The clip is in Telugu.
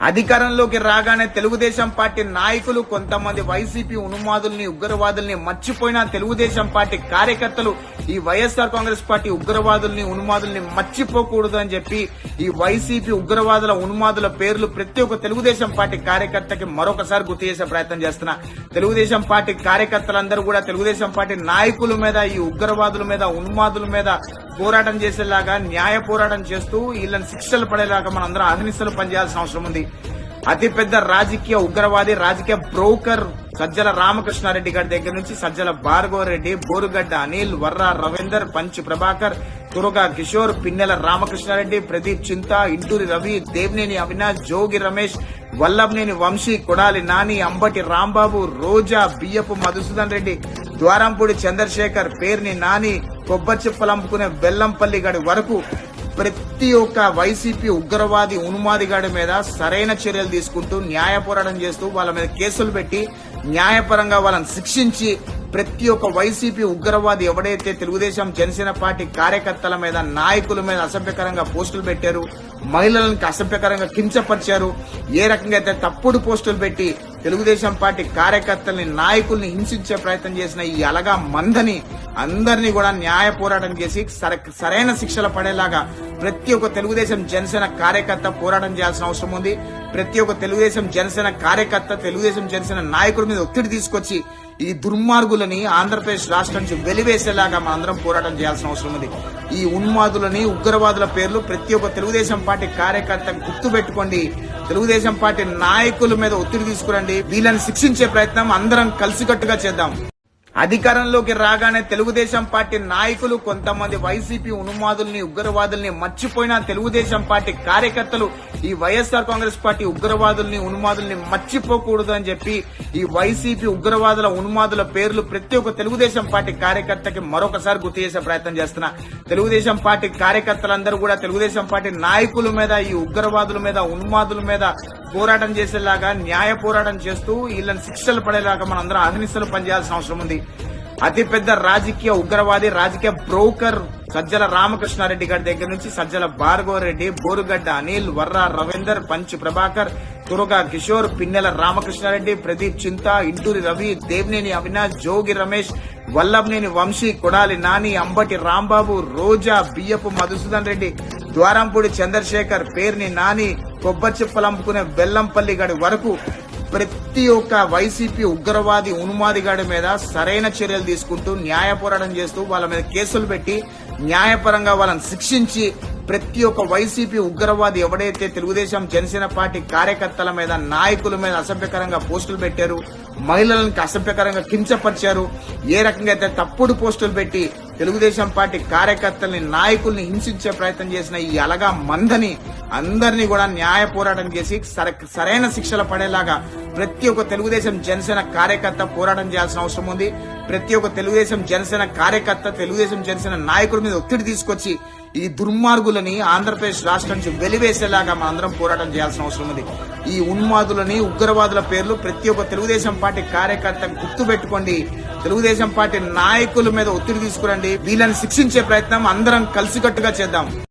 అధికారంలోకి రాగానే తెలుగుదేశం పార్టీ నాయకులు కొంతమంది వైసీపీ ఉన్మాదుల్ని ఉగ్రవాదుల్ని మర్చిపోయిన తెలుగుదేశం పార్టీ కార్యకర్తలు ఈ వైఎస్ఆర్ కాంగ్రెస్ పార్టీ ఉగ్రవాదుల్ని ఉన్మాదుల్ని మర్చిపోకూడదు అని చెప్పి ఈ వైసీపీ ఉగ్రవాదుల ఉన్మాదుల పేర్లు ప్రతి ఒక్క తెలుగుదేశం పార్టీ కార్యకర్తకి మరొకసారి గుర్తు చేసే ప్రయత్నం చేస్తున్నా. తెలుగుదేశం పార్టీ కార్యకర్తలందరూ కూడా తెలుగుదేశం పార్టీ నాయకుల మీద ఈ ఉగ్రవాదుల మీద ఉన్మాదుల మీద పోరాటం చేసేలాగా న్యాయ పోరాటం చేస్తూ వీళ్ళని శిక్షలు పడేలాగా మనందరం అహర్నిశలు పనిచేయాల్సిన అవసరం ఉంది. అతిపెద్ద రాజకీయ ఉగ్రవాది రాజకీయ బ్రోకర్ సజ్జల రామకృష్ణారెడ్డి గారి దగ్గర నుంచి సజ్జల భార్గవరెడ్డి బోరుగడ్డ అనిల్ వర్ర రవీందర్ పంచ్ ప్రభాకర్ తురగా కిషోర్ పిన్నెల రామకృష్ణారెడ్డి ప్రదీప్ చింత ఇంటూరి రవి దేవినేని అవినాష్ జోగి రమేష్ వల్లభనేని వంశీ కొడాలి నాని అంబటి రాంబాబు రోజా బియ్యపు మధుసూదన్ రెడ్డి ద్వారంపూడి చంద్రశేఖర్ పేర్ని నాని కొబ్బరి చిప్పలు అమ్ముకునే బెల్లంపల్లి గడి వరకు ప్రతి ఒక్క వైసీపీ ఉగ్రవాది ఉన్మాదిగాడి మీద సరైన చర్యలు తీసుకుంటూ న్యాయ పోరాటం చేస్తూ వాళ్ళ మీద కేసులు పెట్టి న్యాయపరంగా వాళ్ళని శిక్షించి ప్రతి ఒక్క వైసీపీ ఉగ్రవాది ఎవడైతే తెలుగుదేశం జనసేన పార్టీ కార్యకర్తల మీద నాయకుల మీద అసభ్యకరంగా పోస్టులు పెట్టారు మహిళలకు అసభ్యకరంగా కించపరిచారు ఏ రకంగా అయితే తప్పుడు పోస్టులు పెట్టి తెలుగుదేశం పార్టీ కార్యకర్తల్ని నాయకుల్ని హింసించే ప్రయత్నం చేసిన ఈ అలగా మందని అందరినీ కూడా న్యాయ పోరాటం చేసి సర- సరైన శిక్షలు పడేలాగా ప్రతి ఒక్క తెలుగుదేశం జనసేన కార్యకర్త పోరాటం చేయాల్సిన అవసరం ఉంది. ప్రతి ఒక్క తెలుగుదేశం జనసేన కార్యకర్త తెలుగుదేశం జనసేన నాయకుల మీద ఒత్తిడి తీసుకొచ్చి ఈ దుర్మార్గులని ఆంధ్రప్రదేశ్ రాష్ట్రం నుంచి వెలివేసేలాగా మనందరం పోరాటం చేయాల్సిన అవసరం ఉంది. ఈ ఉన్మాదులని ఉగ్రవాదుల పేర్లు ప్రతి ఒక్క తెలుగుదేశం పార్టీ కార్యకర్త గుర్తు పెట్టుకోండి తెలుగుదేశం పార్టీ నాయకుల మీద ఒత్తిడి తీసుకురండి. వీళ్ళని శిక్షించే ప్రయత్నం అందరం కలిసికట్టుగా చేద్దాం. అధికారంలోకి రాగానే తెలుగుదేశం పార్టీ నాయకులు కొంతమంది వైసీపీ ఉన్మాదుల్ని ఉగ్రవాదుల్ని మర్చిపోయిన తెలుగుదేశం పార్టీ కార్యకర్తలు ఈ వైఎస్ఆర్ కాంగ్రెస్ పార్టీ ఉగ్రవాదుల్ని ఉన్మాదుల్ని మర్చిపోకూడదు అని చెప్పి ఈ వైసీపీ ఉగ్రవాదుల ఉన్మాదుల పేర్లు ప్రతి ఒక్క తెలుగుదేశం పార్టీ కార్యకర్తకి మరొకసారి గుర్తు చేసే ప్రయత్నం చేస్తున్నా. తెలుగుదేశం పార్టీ కార్యకర్తలందరూ కూడా తెలుగుదేశం పార్టీ నాయకుల మీద ఈ ఉగ్రవాదుల మీద ఉన్మాదుల మీద పోరాటం చేసేలాగా న్యాయ పోరాటం చేస్తూ వీళ్ళని శిక్షలు పడేలాగా మనందరం అహనిస్తలు పనిచేయాల్సిన అవసరం ఉంది. అతిపెద్ద రాజకీయ ఉగ్రవాది రాజకీయ బ్రోకర్ సజ్జల రామకృష్ణారెడ్డి గారి దగ్గర నుంచి సజ్జల భార్గవరెడ్డి బోరుగడ్డ అనిల్ వర్ర రవీందర్ పంచ్ ప్రభాకర్ తురగా కిషోర్ పిన్నెల రామకృష్ణారెడ్డి ప్రదీప్ చింత ఇంటూరి రవి దేవినేని అవినాష్ జోగి రమేష్ వల్లభనేని వంశీ కొడాలి నాని అంబటి రాంబాబు రోజా బియ్యపు మధుసూదన్ రెడ్డి ద్వారంపూడి చంద్రశేఖర్ పేర్ని నాని కొబ్బరి చిప్పలు అమ్ముకునే బెల్లంపల్లి గడి వరకు ప్రతి ఒక్క వైసీపీ ఉగ్రవాది ఉన్మాది గడి మీద సరైన చర్యలు తీసుకుంటూ న్యాయ పోరాటం చేస్తూ వాళ్ళ మీద కేసులు పెట్టి న్యాయపరంగా వాళ్ళని శిక్షించి ప్రతి ఒక్క వైసీపీ ఉగ్రవాది ఎవడైతే తెలుగుదేశం జనసేన పార్టీ కార్యకర్తల మీద నాయకుల మీద అసభ్యకరంగా పోస్టులు పెట్టారు మహిళలకు అసభ్యకరంగా కించపరిచారు ఏ రకంగా అయితే తప్పుడు పోస్టులు పెట్టి తెలుగుదేశం పార్టీ కార్యకర్తల్ని నాయకుల్ని హింసించే ప్రయత్నం చేసిన ఈ అలగా మందని అందరినీ కూడా న్యాయ పోరాటం చేసి సర- సరైన శిక్షలు పడేలాగా ప్రతి ఒక్క తెలుగుదేశం జనసేన కార్యకర్త పోరాటం చేయాల్సిన అవసరం ఉంది. ప్రతి ఒక్క తెలుగుదేశం జనసేన కార్యకర్త తెలుగుదేశం జనసేన నాయకుల మీద ఒత్తిడి తీసుకొచ్చి ఈ దుర్మార్గులని ఆంధ్రప్రదేశ్ రాష్ట్రం నుంచి వెలివేసేలాగా మనందరం పోరాటం చేయాల్సిన అవసరం ఉంది. ఈ ఉన్మాదులని ఉగ్రవాదుల పేర్లు ప్రతి ఒక్క తెలుగుదేశం పార్టీ కార్యకర్త గుర్తు పెట్టుకోండి తెలుగుదేశం పార్టీ నాయకుల మీద ఒత్తిడి తీసుకురండి. వీళ్ళని శిక్షించే ప్రయత్నం అందరం కలిసికట్టుగా చేద్దాం.